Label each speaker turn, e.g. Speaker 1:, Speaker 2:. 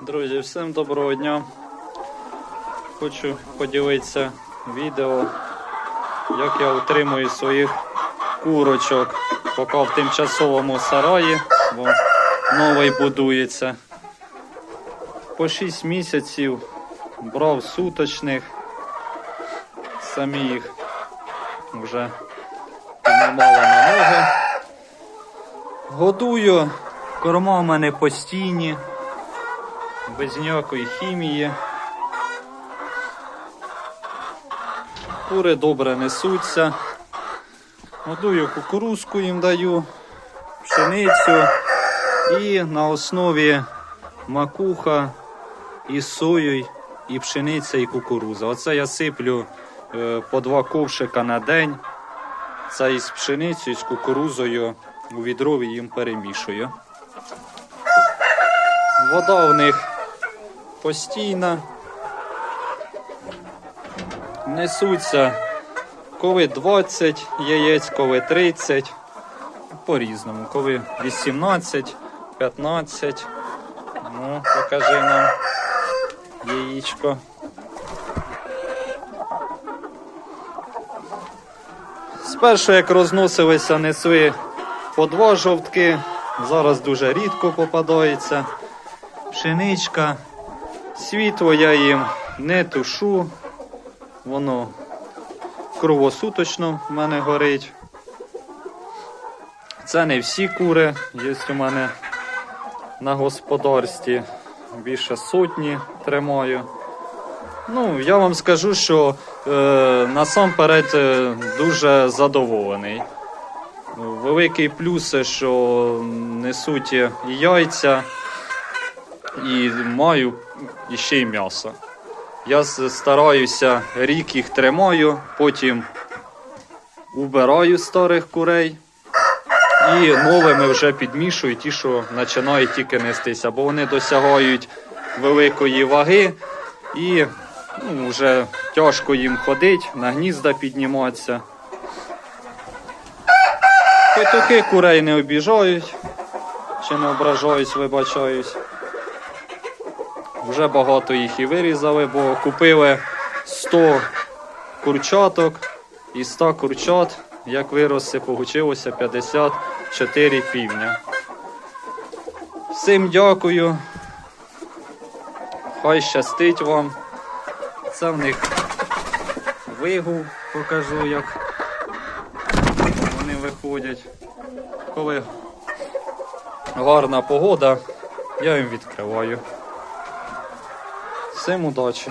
Speaker 1: Друзі, всім доброго дня. Хочу поділитися відео, як я утримую своїх курочок, поки в тимчасовому сараї, бо новий будується. По 6 місяців брав суточних, самі їх вже піднімали на ноги. Годую, корма в мене постійні без ніякої хімії. Кури добре несуться. Годую кукурузку їм даю, пшеницю і на основі макуха і сою, і пшениця, і кукуруза. Оце я сиплю е, по два ковшика на день. Це із пшеницею, з кукурузою у відрові їм перемішую. Вода в них постійна. Несуться коли 20 яєць, коли 30. По-різному. Коли 18, 15. Ну, покажи нам яєчко. Спершу, як розносилися, несли по два жовтки. Зараз дуже рідко попадається. Пшеничка. Світло я їм не тушу. Воно круглосуточно в мене горить. Це не всі кури, є у мене на господарстві більше сотні тримаю. Ну, я вам скажу, що е, насамперед е, дуже задоволений. Великий плюс, що несуть і яйця, і маю і ще й м'ясо. Я стараюся рік їх тримаю, потім убираю старих курей. І новими вже підмішую ті, що починають тільки нестися, бо вони досягають великої ваги і ну, вже тяжко їм ходить, на гнізда підніматися. Петухи курей не обіжають, чи не ображаюсь, вибачаюсь. Вже багато їх і вирізали, бо купили 100 курчаток і 100 курчат, як виросли, получилося 54 півня. Всім дякую. Хай щастить вам. Це в них вигул, покажу, як вони виходять. Коли гарна погода, я їм відкриваю. Всім удачі!